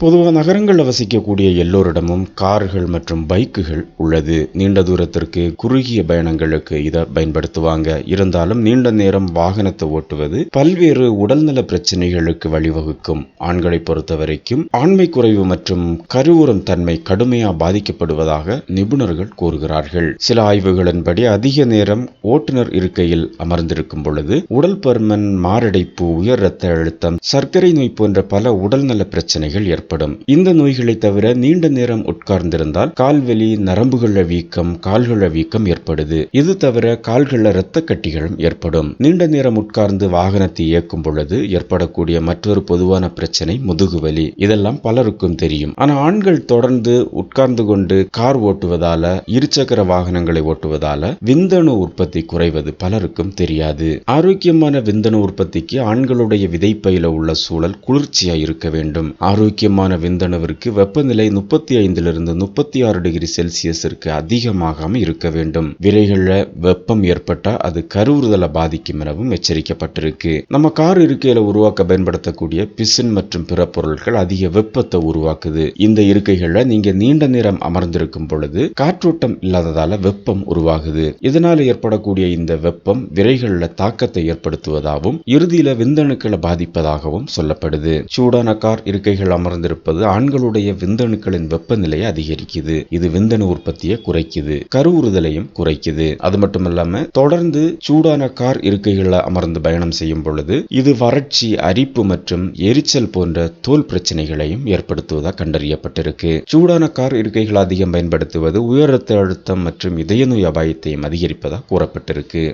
பொதுவாக நகரங்களில் வசிக்கக்கூடிய எல்லோரிடமும் கார்கள் மற்றும் பைக்குகள் உள்ளது. நீண்ட தூரத்திற்கு குறுகிய பயணங்களுக்கு இதை பயன்படுத்துவாங்க. இருந்தாலும் நீண்ட நேரம் வாகனத்தை ஓட்டுவது பல்வேறு உடல்நல பிரச்சனைகளுக்கு வழிவகுக்கும். ஆண்களை பொறுத்த வரைக்கும் ஆண்மை குறைவு மற்றும் கருவுறும் தன்மை கடுமையாக பாதிக்கப்படுவதாக நிபுணர்கள் கூறுகிறார்கள். சில ஆய்வுகளின்படி அதிக நேரம் ஓட்டுநர் இருக்கையில் அமர்ந்திருக்கும் பொழுது உடல் பருமன் மாரடைப்பு உயர் இரத்த அழுத்தம் சர்க்கரை நோய் போன்ற பல உடல்நல பிரச்சனைகள் ஏற்படும். இந்த நோய்களை தவிர நீண்ட நேரம் உட்கார்ந்திருந்தால் கால்வெளி நரம்புகள வீக்கம் கால்கள வீக்கம் ஏற்படுது. இது தவிர கால்கள இரத்த கட்டிகளும் ஏற்படும். நீண்ட நேரம் உட்கார்ந்து வாகனத்தை இயக்கும் பொழுது ஏற்படக்கூடிய மற்றொரு பொதுவான பிரச்சனை முதுகுவலி. இதெல்லாம் பலருக்கும் தெரியும். ஆனா ஆண்கள் தொடர்ந்து உட்கார்ந்து கொண்டு கார் ஓட்டுவதால இருசக்கர வாகனங்களை ஓட்டுவதால விந்தணு உற்பத்தி குறைவது பலருக்கும் தெரியாது. ஆரோக்கியமான விந்தணு உற்பத்திக்கு ஆண்களுடைய விதைப்பையில உள்ள சூழல் குளிர்ச்சியா இருக்க வேண்டும். ஆரோக்கியமான விந்தணுவிற்கு வெப்பநிலை முப்பத்தி ஐந்திலிருந்து முப்பத்தி ஆறு டிகிரி செல்சியஸிற்கு அதிகமாகாம இருக்க வேண்டும். விரைகள்ல வெப்பம் ஏற்பட்டால் அது கருவுறுதலை பாதிக்கும் எனவும் எச்சரிக்கப்பட்டிருக்கு. நம்ம கார் இருக்கையில உருவாக்க பயன்படுத்தக்கூடிய பிசின் மற்றும் பிற பொருட்கள் அதிக வெப்பத்தை உருவாக்குது. இந்த இருக்கைகள்ல நீங்க நீண்ட நேரம் அமர்ந்திருக்கும் பொழுது காற்றோட்டம் இல்லாததால வெப்பம் உருவாகுது. இதனால ஏற்படக்கூடிய இந்த வெப்பம் விரைகளில் தாக்கத்தை ஏற்படுத்துவதாகவும் இறுதியில விந்தணுக்களை பாதிப்பதாகவும் சொல்லப்படுது. சூடான கார் இருக்கைகள் அமர்ந்து சார்ந்திருப்பது ஆண்களுடைய விந்தணுக்களின் வெப்பநிலையை அதிகரிக்குது. இது விந்தணு உற்பத்தியை குறைக்குது. கருவுறுதலையும் குறைக்குது. அது மட்டும் இல்லாம தொடர்ந்து சூடான கார் இருக்கைகளில் அமர்ந்து பயணம் செய்யும் பொழுது இது வறட்சி அரிப்பு மற்றும் எரிச்சல் போன்ற தோல் பிரச்சனைகளையும் ஏற்படுத்துவதாக கண்டறியப்பட்டிருக்கு. சூடான கார் இருக்கைகள் அதிகம் பயன்படுத்துவது உயர் ரத்த அழுத்தம் மற்றும் இதய நோய் அபாயத்தையும் அதிகரிப்பதாக கூறப்பட்டிருக்கு.